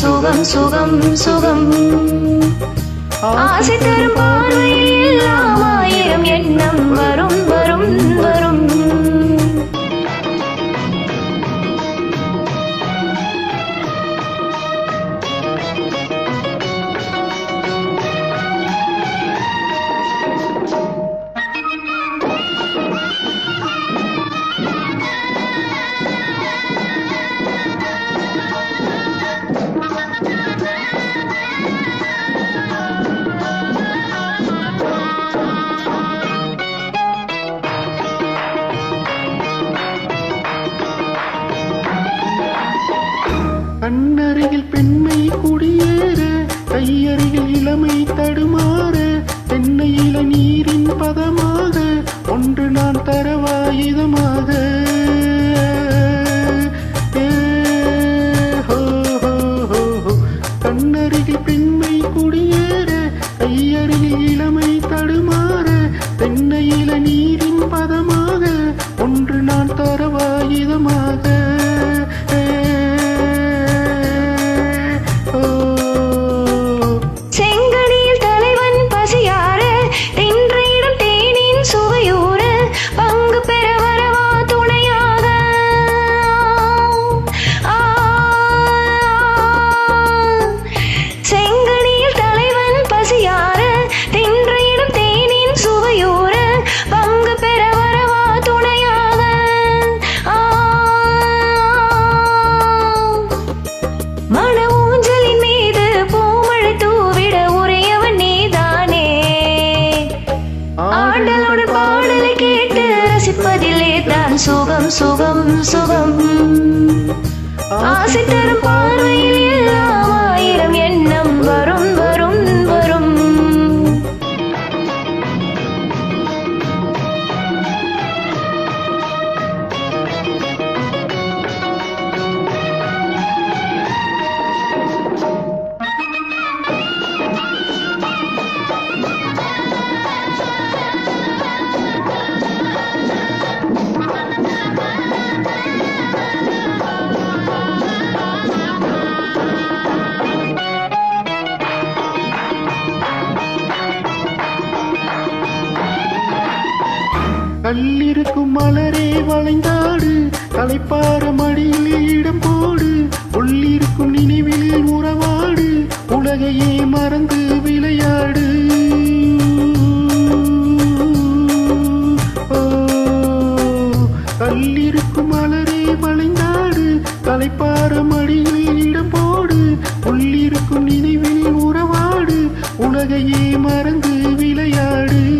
சுகம் சுகம் சுகம். ஆசை தரும் பார்வையில் ஆயிரம் எண்ணம் வரும். அருகில் இளமை தடுமாற தென்னையில நீரின் பதம் மன ஊஞ்சலின் மீது பூமழை தூவிட உரியவன் நீதானே. ஆண்டலோடு பாடலை கேட்டு ரசிப்பதிலே தான் சுகம் சுகம் சுகம். ஆசை தரும் பார்வையில் எல்லாம் தலைப்பார மடியில் இடம் போடு உள்ளிருக்கும் நினைவில் உறவாடு உலகையே மறந்து விளையாடு. கல்லிருக்கும் மலரே வளைந்தாடு தலைப்பார மடியில் இடம் போடு உள்ளிருக்கும் நினைவில் உறவாடு உலகையே மறந்து விளையாடு.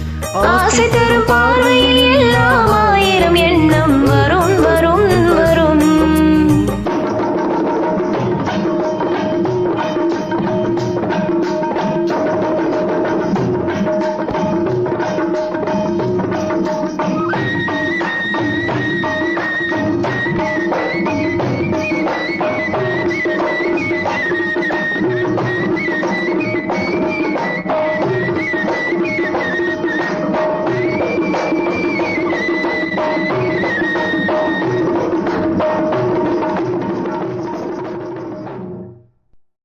ஆசை தரும் பார்வையில் எல்லாம் ஆயிரம் எண்ணம் வரும்.